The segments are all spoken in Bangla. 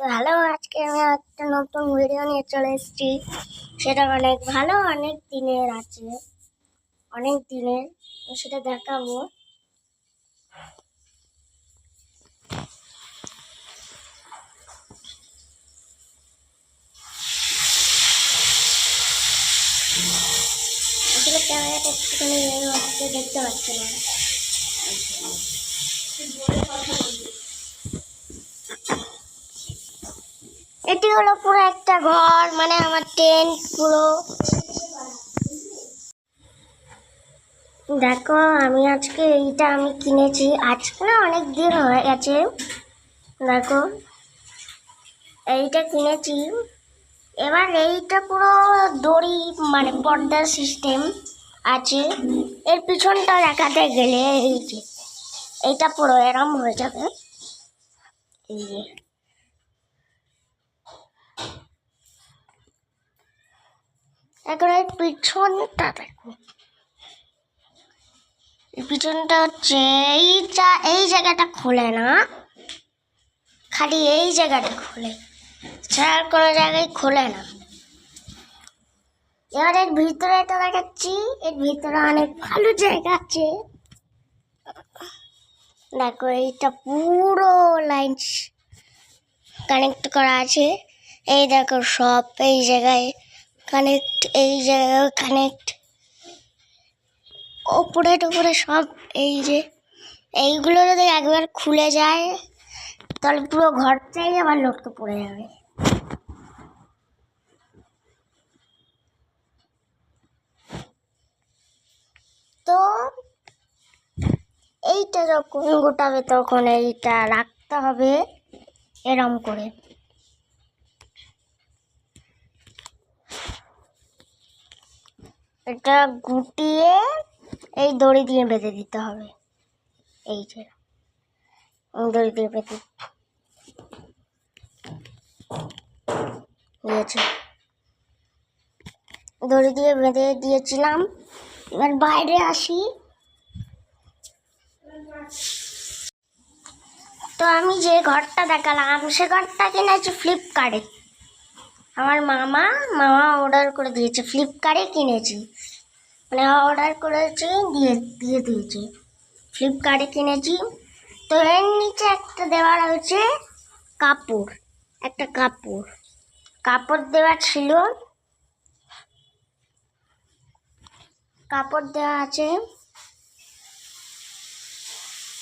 তো হ্যালো আজকে আমি একটা নতুন ভিডিও নিয়ে চলে এসেছি। সেটা অনেক ভালো, অনেক দিনের আছে। অনেক দিনের সেটা দেখাবো। আসলে ক্যামেরাটা একটুখানি দেখতে পাচ্ছি না। এটি হলো পুরো একটা ঘর মানে আমার টেন্ট পুরো। দেখো, আমি আজকে এইটা আমি কিনেছি। আজকে না অনেক দিন হয়ে গেছে। দেখো, এইটা কিনেছি। এবার এইটা পুরো দড়ি মানে পর্দার সিস্টেম আছে। এর পিছনটা দেখাতে গেলে এই যে, এইটা পুরো এরম হয়ে যাবে। এই যে। এখন এর পিছনটা দেখো। এই পিছনটা হচ্ছে এইটা এই জায়গাটা খোলে না, খালি এই জায়গাটা খোলে। ছাড়া আর কোনো জায়গায় খোলে না। এবার এর ভিতরে এটা দেখাচ্ছি, এর ভিতরে অনেক ভালো জায়গা আছে। দেখো, এইটা পুরো লাইন কানেক্ট করা আছে। এই দেখো সব, এই জায়গায় কানেক্ট এই জায়গায় কানেক্ট ওপরে টোপরে সব এই যে, এইগুলো যদি একবার খুলে যায়, তাহলে পুরো ঘরটাই আবার লটকে পড়ে যাবে। তো এইটা যখন গোটাবে তখন এইটা রাখতে হবে, এরম করে। এটা গুটিয়ে এই দড়ি দিয়ে বেঁধে দিতে হবে। এই যে দড়ি দিয়ে বেঁধে দিয়েছে দড়ি দিয়ে বেঁধে দিয়েছিলাম। এবার বাইরে আসি। তো আমি যে ঘরটা দেখালাম, সে ঘরটা কিনেছি ফ্লিপকার্টে আমার মামা মামা অর্ডার করে দিয়েছে ফ্লিপকার্টে কিনেছি। মানে অর্ডার করেছি, দিয়ে দিয়ে দিয়েছে। ফ্লিপকার্টে কিনেছি। তো এর নিচে একটা দেওয়া রয়েছে কাপড়, একটা কাপড়। কাপড় দেওয়া ছিল, কাপড় দেওয়া আছে।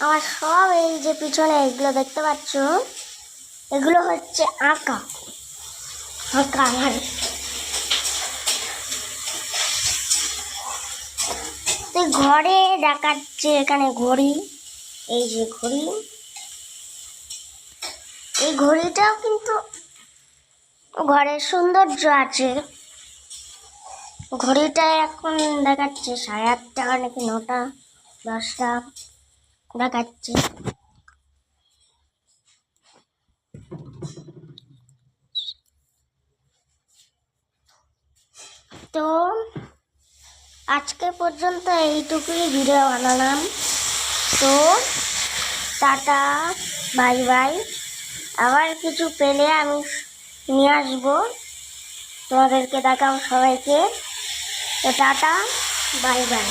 আমার সব এই যে পিছনে এগুলো দেখতে পাচ্ছ, এগুলো হচ্ছে আঁকা। আঁকা আমার ঘরে দেখাচ্ছে এখানে ঘড়ি। এই যে ঘড়ি। এই ঘড়িটাও কিন্তু ঘরের সৌন্দর্য আছে। ঘড়িটা এখন দেখাচ্ছে সাড়ে আটটা, নাকি নটা, দশটা, দেখাচ্ছে। তো আজকে পর্যন্ত এইটুকুই ভিডিও বানালাম। তো টাটা বাই বাই আবার কিছু পেলে আমি নিয়ে আসব। তোমাদেরকে দেখাও সবাইকে। তো টাটা বাই বাই